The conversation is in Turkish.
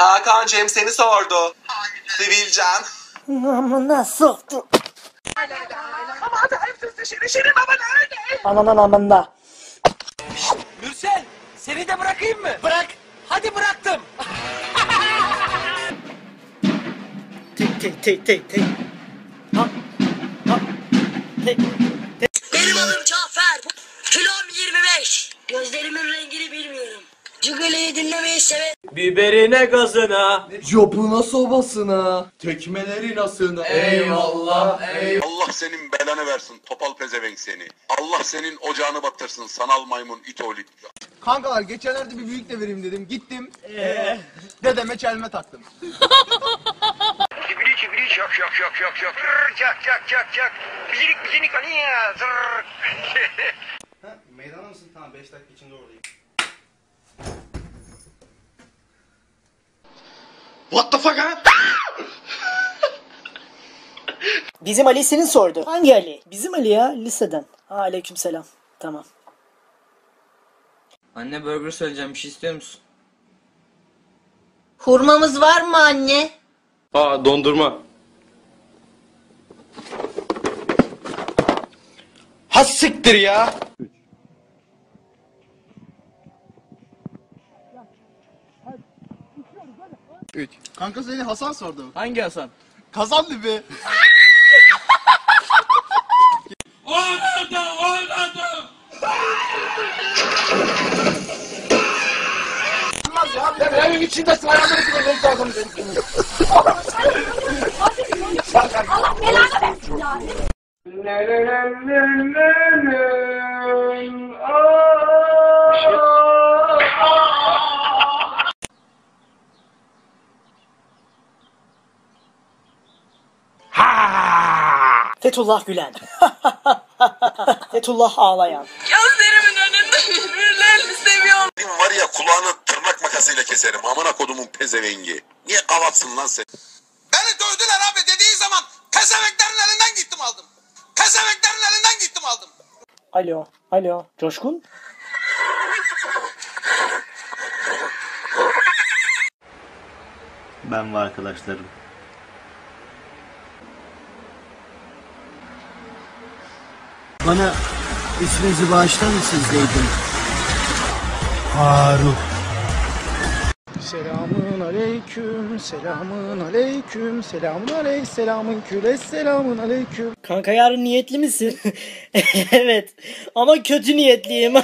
Hakan'cığım seni sordu. Sivilcem. Amına soktu. Ananın amında. Mürsel seni de bırakayım mı? Bırak. Hadi bıraktım. Tek tek tek tek tek. Ha. Ha. Tek. Severim. Biberine gazına. Copuna sobasına. Tekmeleri nasına. Eyvallah. Allah senin belanı versin topal pezevenk seni. Allah senin ocağını batırsın sanal maymun it oğlu it. Kankalar geçenlerde bir büyük de vereyim dedim. Gittim. Dedeme çelme taktım. Çivili şak şak şak şak şak. Zırr, Çak çak çak çak. Bizinik bizinik hani ya. Zırr. Meydana mısın? Tamam 5 dakika içinde oradayım. What the fuck ha? Bizim Ali senin sordu. Hangi Ali? Bizim Ali ya liseden. Ha, aleykümselam. Tamam. Anne burger söyleyeceğim bir şey istiyor musun? Hurmamız var mı anne? Aa dondurma. Ha siktir ya. Kanka seni Hasan sordu. Hangi Hasan? Kazandı be. Fethullah Gülen. Fethullah ağlayan. Gözlerimin önünde birbirlerini seviyorum. Benim var ya kulağını tırnak makasıyla keserim amına kodumun pezevengi. Niye kavatsın lan sen? Beni dövdüler abi dediği zaman pezeveklerin elinden gittim aldım. Pezeveklerin elinden gittim aldım. Alo. Alo. Coşkun? Ben ve arkadaşlarım. Bana isminizi bağışlar mısınız Zeydin? Faruk. Selamun aleyküm, selamun aleyküm, selamun aleyküm, selamın küle, selamun aleyküm. Kanka yarın niyetli misin? evet. Ama kötü niyetliyim.